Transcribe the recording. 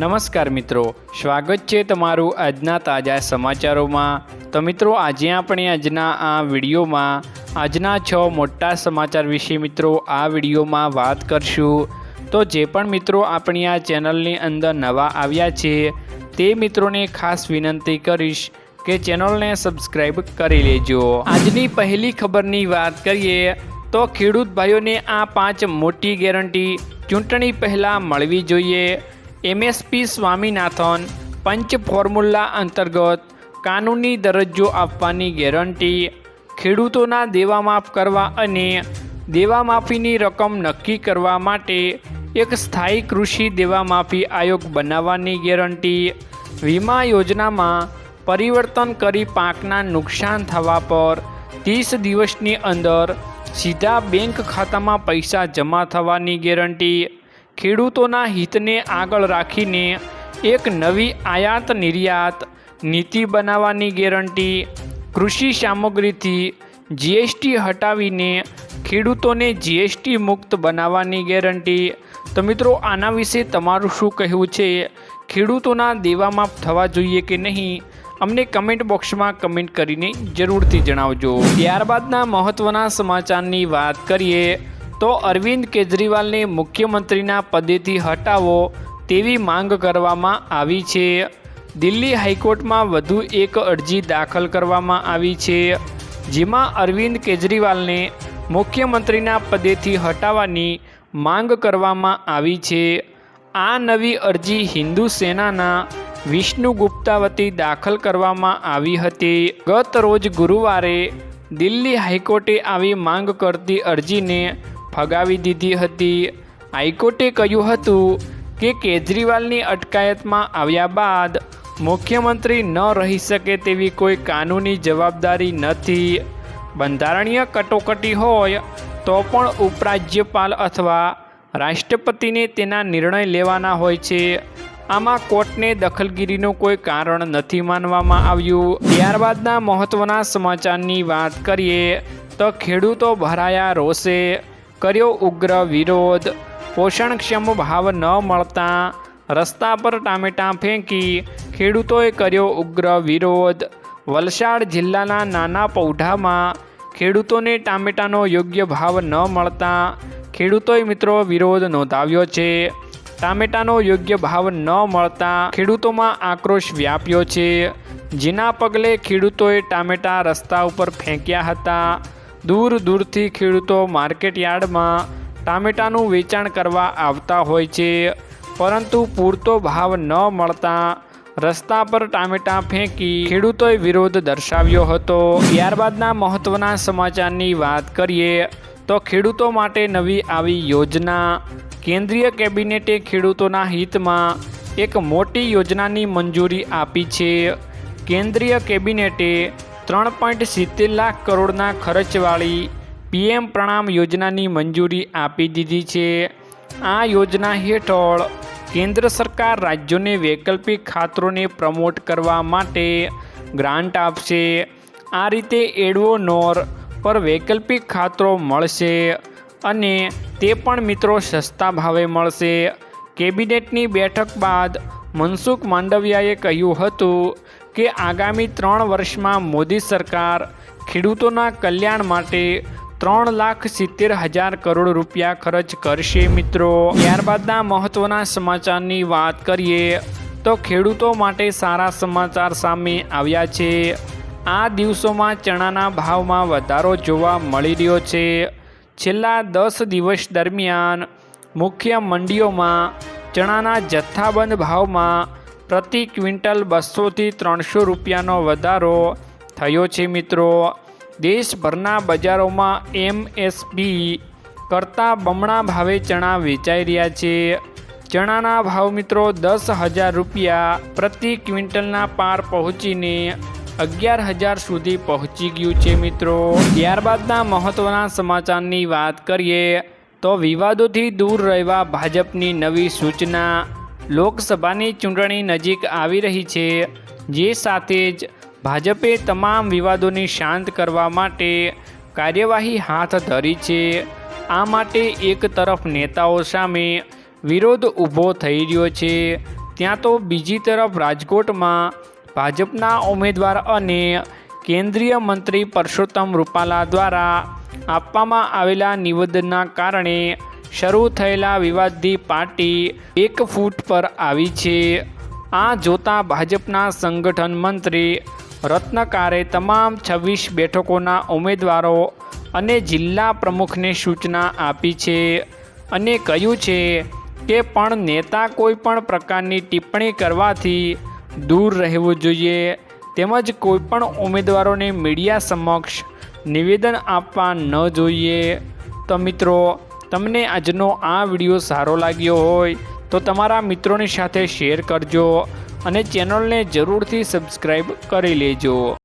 નમસ્કાર મિત્રો, સ્વાગત છે તમારું આજના તાજા સમાચારોમાં. તો મિત્રો, આજે આપણે આજના આ વિડીયોમાં, આજના છ મોટા સમાચાર વિશે મિત્રો આ વિડીયોમાં વાત કરશું. તો જે પણ મિત્રો આપણી આ ચેનલની અંદર નવા આવ્યા છે, તે મિત્રોને ખાસ વિનંતી કરીશ કે ચેનલને સબસ્ક્રાઈબ કરી લેજો. આજની પહેલી ખબરની વાત કરીએ, તો ખેડૂત ભાઈઓને આ પાંચ મોટી ગેરંટી ચૂંટણી પહેલાં મળવી જોઈએ. એમએસપી સ્વામીનાથન પંચ ફોર્મ્યુલા અંતર્ગત કાનૂની દરજ્જો આપવાની ગેરંટી, ખેડૂતોના દેવા માફ કરવા અને દેવા માફીની રકમ નક્કી કરવા માટે એક સ્થાયી કૃષિ દેવા માફી આયોગ બનાવવાની ગેરંટી, વીમા યોજનામાં પરિવર્તન કરી પાકના નુકસાન થવા પર ત્રીસ દિવસની અંદર સીધા બેંક ખાતામાં પૈસા જમા થવાની ગેરંટી ખેડૂતોના હિતને આગળ રાખીને એક નવી આયાત નિર્યાત નીતિ બનાવવાની ગેરંટી કૃષિ સામગ્રીથી જીએસટી હટાવીને ખેડૂતોને જીએસટી મુક્ત બનાવવાની ગેરંટી. તો મિત્રો, આના વિશે તમારું શું કહેવું છે? ખેડૂતોના દેવામાં થવા જોઈએ કે નહીં? અમને કમેન્ટ બોક્સમાં કમેન્ટ કરીને જરૂરથી જણાવજો. ત્યારબાદના મહત્ત્વના સમાચારની વાત કરીએ. તો અરવિંદ કેજરીવાલને મુખ્યમંત્રીના પદેથી હટાવો તેવી માંગ કરવામાં આવી છે. દિલ્હી હાઈકોર્ટમાં વધુ એક અરજી દાખલ કરવામાં આવી છે. જેમાં અરવિંદ કેજરીવાલને મુખ્યમંત્રીના પદેથી હટાવવાની માંગ કરવામાં આવી છે. આ નવી અરજી હિન્દુ સેનાના વિષ્ણુ ગુપ્તા વતી દાખલ કરવામાં આવી હતી. ગત રોજ ગુરુવારે દિલ્હી હાઈકોર્ટે આવી માંગ કરતી અરજીને ફગાવી દીધી હતી. હાઈકોર્ટે કહ્યું હતું કે કેજરીવાલની અટકાયતમાં આવ્યા બાદ મુખ્યમંત્રી ન રહી શકે તેવી કોઈ કાનૂની જવાબદારી નથી. બંધારણીય કટોકટી હોય તો પણ ઉપરાજ્યપાલ અથવા રાષ્ટ્રપતિને તેના નિર્ણય લેવાના હોય છે. આમાં કોર્ટને દખલગીરીનું કોઈ કારણ નથી માનવામાં આવ્યું. ત્યારબાદના મહત્ત્વના સમાચારની વાત કરીએ તો ખેડૂતો ભરાયા રોષે કર્યો ઉગ્ર વિરોધ. પોષણક્ષમ ભાવ ન મળતા રસ્તા પર ટામેટાં ફેંકી ખેડૂતોએ કર્યો ઉગ્ર વિરોધ. વલસાડ જિલ્લાના નાના પૌઢામાં ખેડૂતોને ટામેટાનો યોગ્ય ભાવ ન મળતા ખેડૂતોએ મિત્રો વિરોધ નોંધાવ્યો છે. ટામેટાનો યોગ્ય ભાવ ન મળતા ખેડૂતોમાં આક્રોશ વ્યાપ્યો છે. જેના પગલે ખેડૂતોએ ટામેટા રસ્તા ઉપર ફેંક્યા હતા. દૂર દૂરથી ખેડૂતો માર્કેટ યાર્ડમાં ટામેટાનું વેચાણ કરવા આવતા હોય છે. પરંતુ પૂરતો ભાવ ન મળતા રસ્તા પર ટામેટાં ફેંકી ખેડૂતોએ વિરોધ દર્શાવ્યો હતો. ત્યારબાદના મહત્ત્વના સમાચારની વાત કરીએ તો ખેડૂતો માટે નવી આવી યોજના. કેન્દ્રીય કેબિનેટે ખેડૂતોના હિતમાં એક મોટી યોજનાની મંજૂરી આપી છે. કેન્દ્રીય કેબિનેટે ત્રણ પોઈન્ટ સિત્તેર લાખ કરોડના ખર્ચવાળી પીએમ પ્રણામ યોજનાની મંજૂરી આપી દીધી છે. આ યોજના હેઠળ કેન્દ્ર સરકાર રાજ્યોને વૈકલ્પિક ખાતરોને પ્રમોટ કરવા માટે ગ્રાન્ટ આપશે. આ રીતે એડવોનોર પર વૈકલ્પિક ખાતરો મળશે અને તે પણ મિત્રો સસ્તા ભાવે મળશે. કેબિનેટની બેઠક બાદ મનસુખ માંડવિયાએ કહ્યું હતું કે આગામી ત્રણ વર્ષમાં મોદી સરકાર ખેડૂતોના કલ્યાણ માટે ત્રણ લાખ સિત્તેર હજાર કરોડ રૂપિયા ખર્ચ કરશે મિત્રો. ત્યારબાદના મહત્ત્વના સમાચારની વાત કરીએ તો ખેડૂતો માટે સારા સમાચાર સામે આવ્યા છે. આ દિવસોમાં ચણાના ભાવમાં વધારો જોવા મળી રહ્યો છે. છેલ્લા દસ દિવસ દરમિયાન મુખ્ય મંડીઓમાં ચણાના જથ્થાબંધ ભાવમાં પ્રતિ ક્વિન્ટલ બસોથી ત્રણસો રૂપિયાનો વધારો થયો છે મિત્રો. દેશભરના બજારોમાં એમએસપી કરતાં બમણા ભાવે ચણા વેચાઈ રહ્યા છે. ચણાના ભાવ મિત્રો દસ હજાર રૂપિયા પ્રતિ ક્વિન્ટલના પાર પહોંચીને અગિયાર હજાર સુધી પહોંચી ગયું છે મિત્રો. ત્યારબાદના મહત્ત્વના સમાચારની વાત કરીએ તો વિવાદોથી દૂર રહેવા ભાજપની નવી સૂચના. લોકસભાની ચૂંટણી નજીક આવી રહી છે, જે સાથે જ ભાજપે તમામ વિવાદોને શાંત કરવા માટે કાર્યવાહી હાથ ધરી છે. આ માટે એક તરફ નેતાઓ સામે વિરોધ ઊભો થઈ રહ્યો છે, ત્યાં તો બીજી તરફ રાજકોટમાં ભાજપના ઉમેદવાર અને કેન્દ્રીય મંત્રી પરસોત્તમ રૂપાલા દ્વારા આપવામાં આવેલા નિવેદનના કારણે શરૂ થયેલા વિવાદથી પાર્ટી એક ફૂટ પર આવી છે. આ જોતા ભાજપના સંગઠન મંત્રી, રત્નકારે તમામ છવ્વીસ બેઠકોના ઉમેદવારો અને જિલ્લા પ્રમુખને સૂચના આપી છે અને કહ્યું છે કે પણ નેતા કોઈ પણ પ્રકારની ટિપ્પણી કરવાથી દૂર રહેવું જોઈએ તેમજ કોઈપણ ઉમેદવારોને મીડિયા સમક્ષ નિવેદન આપવા ન જોઈએ. તો મિત્રો તમને આજનો આ વીડિયો સારો લાગ્યો હોય તો તમારા મિત્રોની સાથે શેર કરજો અને ચેનલને જરૂરથી સબસ્ક્રાઈબ કરી લેજો.